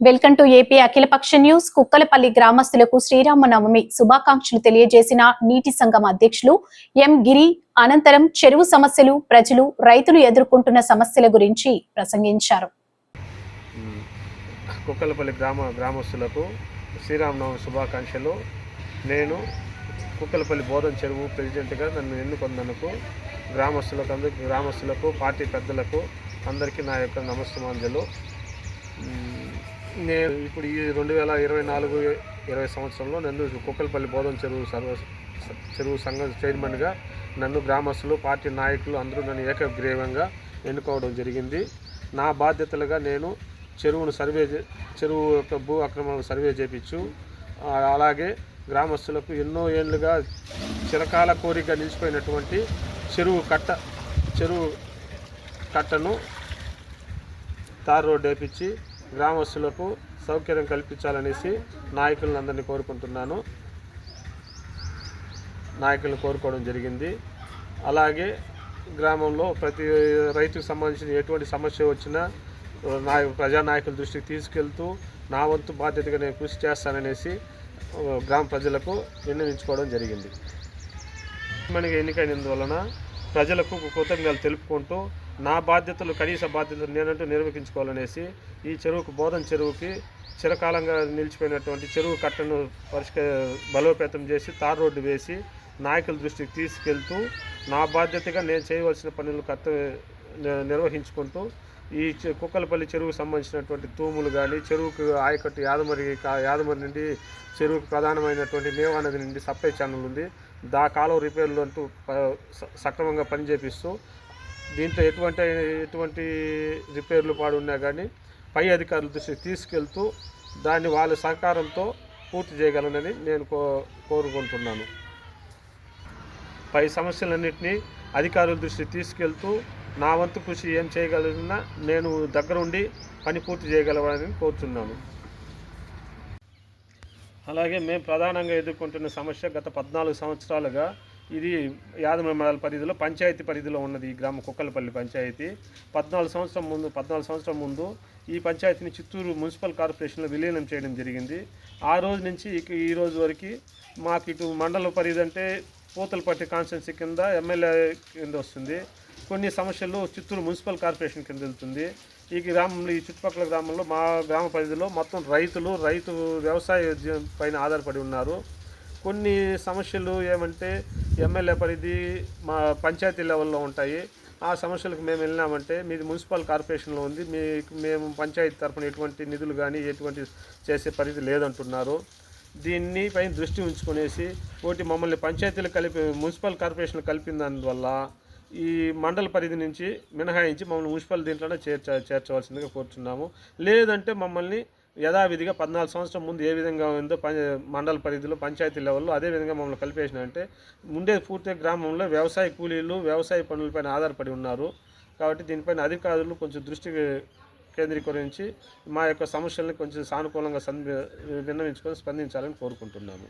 Welcome to AP Akhilapaksha news. Kukkalapalli గ్రామస్తులకు శ్రీరామనవమి శుభాకాంక్షలు తెలియజేసిన నీటి సంఘం అధ్యక్షులు ఎం గిరి అనంతరం చెరువు సమస్యలు ప్రజలు రైతులు ఎదుర్కొంటున్న సమస్యల గురించి ప్రసంగించారు. కుక్కలపల్లి గ్రామ గ్రామస్తులకు శ్రీరామనవమి శుభాకాంక్షలు. నేను కుక్కలపల్లి బోధన చెరువు ప్రెసిడెంట్గా నన్ను ఎన్నుకున్నందుకు గ్రామస్తులకు అందరికి గ్రామస్తులకు పార్టీ పెద్దలకు అందరికీ నా యొక్క నమస్తమాంజలు నేను ఇప్పుడు ఈ రెండు వేల ఇరవై నాలుగు ఇరవై సంవత్సరంలో నన్ను కుక్కలపల్లి బోధన చెరువు సర్వ చెరువు సంఘం చైర్మన్గా నన్ను గ్రామస్తులు పార్టీ నాయకులు అందరూ నన్ను ఏకగ్రీవంగా ఎన్నుకోవడం జరిగింది. నా బాధ్యతలుగా నేను చెరువును సర్వే చే- చెరువు యొక్క భూ అక్రమాలను సర్వే చేపించు. అలాగే గ్రామస్తులకు ఎన్నో ఏళ్ళుగా చిరకాల కోరిక నిలిచిపోయినటువంటి చెరువు కట్ట చెరువు కట్టను తార్ రోడ్డు వేపించి గ్రామస్తులకు సౌకర్యం కల్పించాలనేసి నాయకులను అందరినీ కోరుకుంటున్నాను. నాయకులను కోరుకోవడం జరిగింది. అలాగే గ్రామంలో ప్రతి రైతుకు సంబంధించిన ఎటువంటి సమస్య వచ్చినా నాయ ప్రజానాయకుల దృష్టికి తీసుకెళ్తూ నా వంతు బాధ్యతగా నేను కృషి చేస్తాననేసి గ్రామ ప్రజలకు నిర్ణయించుకోవడం జరిగింది. మనకి ఎన్నికైనందువలన ప్రజలకు కృతజ్ఞతలు తెలుపుకుంటూ నా బాధ్యతలు కనీస బాధ్యతలు నేనంటూ నిర్వహించుకోవాలనేసి ఈ చెరువుకు బోధన చెరువుకి చిరకాలంగా నిలిచిపోయినటువంటి చెరువు కట్టను పరిష్క బలోపేతం చేసి తార్ రోడ్డు వేసి నాయకుల దృష్టికి తీసుకెళ్తూ నా బాధ్యతగా నేను చేయవలసిన పనులు కర్త నిర్వహించుకుంటూ ఈ కుక్కలపల్లి చెరువుకు సంబంధించినటువంటి తూములు కానీ చెరువుకు ఆయకట్టు యాదమరి కా- యాదమరి నుండి చెరువుకు ప్రధానమైనటువంటి నేవా నది నుండి సప్లై ఛానల్ ఉంది. దా కాలువ రిపేర్లు అంటూ సక్రమంగా పనిచేపిస్తూ దీంట్లో ఎటువంటి ఎటువంటి రిపేర్లు పాడున్నా కానీ పై అధికారుల దృష్టికి తీసుకెళ్తూ దాన్ని వాళ్ళ సహకారంతో పూర్తి చేయగలనని నేను కో కోరుకుంటున్నాను. పై సమస్యలన్నింటినీ అధికారుల దృష్టికి తీసుకెళ్తూ నా వంతు కృషి ఏం చేయగలిగినా నేను దగ్గరుండి పని పూర్తి చేయగలవని కోరుతున్నాను అలాగే మేము ప్రధానంగా ఎదుర్కొంటున్న సమస్య గత పద్నాలుగు సంవత్సరాలుగా ఇది యాదమ మండల పరిధిలో పంచాయతీ పరిధిలో ఉన్నది ఈ గ్రామం కుక్కలపల్లి పంచాయతీ. పద్నాలుగు సంవత్సరం ముందు పద్నాలుగు సంవత్సరం ముందు ఈ పంచాయతీని చిత్తూరు మున్సిపల్ కార్పొరేషన్లో విలీనం చేయడం జరిగింది. ఆ రోజు నుంచి ఈ రోజు వరకు మాకు ఇటు మండల పరిధి అంటే పూతలపట్టి కాన్స్టిట్యున్సీ కింద ఎమ్మెల్యే కింద వస్తుంది. కొన్ని సమస్యలు చిత్తూరు మున్సిపల్ కార్పొరేషన్ కింద వెళ్తుంది. ఈ గ్రామంలో ఈ చుట్టుపక్కల గ్రామంలో మా గ్రామ పరిధిలో మొత్తం రైతులు రైతు వ్యవసాయ పైన ఆధారపడి ఉన్నారు. కొన్ని సమస్యలు ఏమంటే ఎమ్మెల్యే పరిధి మా పంచాయతీ లెవెల్లో ఉంటాయి. ఆ సమస్యలకు మేము వెళ్ళినామంటే మీది మున్సిపల్ కార్పొరేషన్లో ఉంది. మీకు మేము పంచాయతీ తరఫున ఎటువంటి నిధులు కానీ ఎటువంటి చేసే పరిధి లేదంటున్నారు. దీన్ని పైన దృష్టి ఉంచుకునేసి ఒకటి మమ్మల్ని పంచాయతీలు కలిపి మున్సిపల్ కార్పొరేషన్ కలిపిన దానివల్ల ఈ మండల పరిధి నుంచి మినహాయించి మమ్మల్ని మున్సిపల్ దీంట్లోనే చేర్చ చేర్చవలసిందిగా కోరుతున్నాము లేదంటే మమ్మల్ని యథావిధిగా పద్నాలుగు సంవత్సరం ముందు ఏ విధంగా ఉందో ప మండల పరిధిలో పంచాయతీ లెవెల్లో అదే విధంగా మమ్మల్ని కలిపేసిన అంటే పూర్తి పూర్తిగా గ్రామంలో వ్యవసాయ కూలీలు వ్యవసాయ పనులపైన ఆధారపడి ఉన్నారు. కాబట్టి దీనిపైన అధికారులు కొంచెం దృష్టి కేంద్రీకరించి మా యొక్క సమస్యలను కొంచెం సానుకూలంగా సంద విన్నవించుకొని స్పందించాలని కోరుకుంటున్నాము.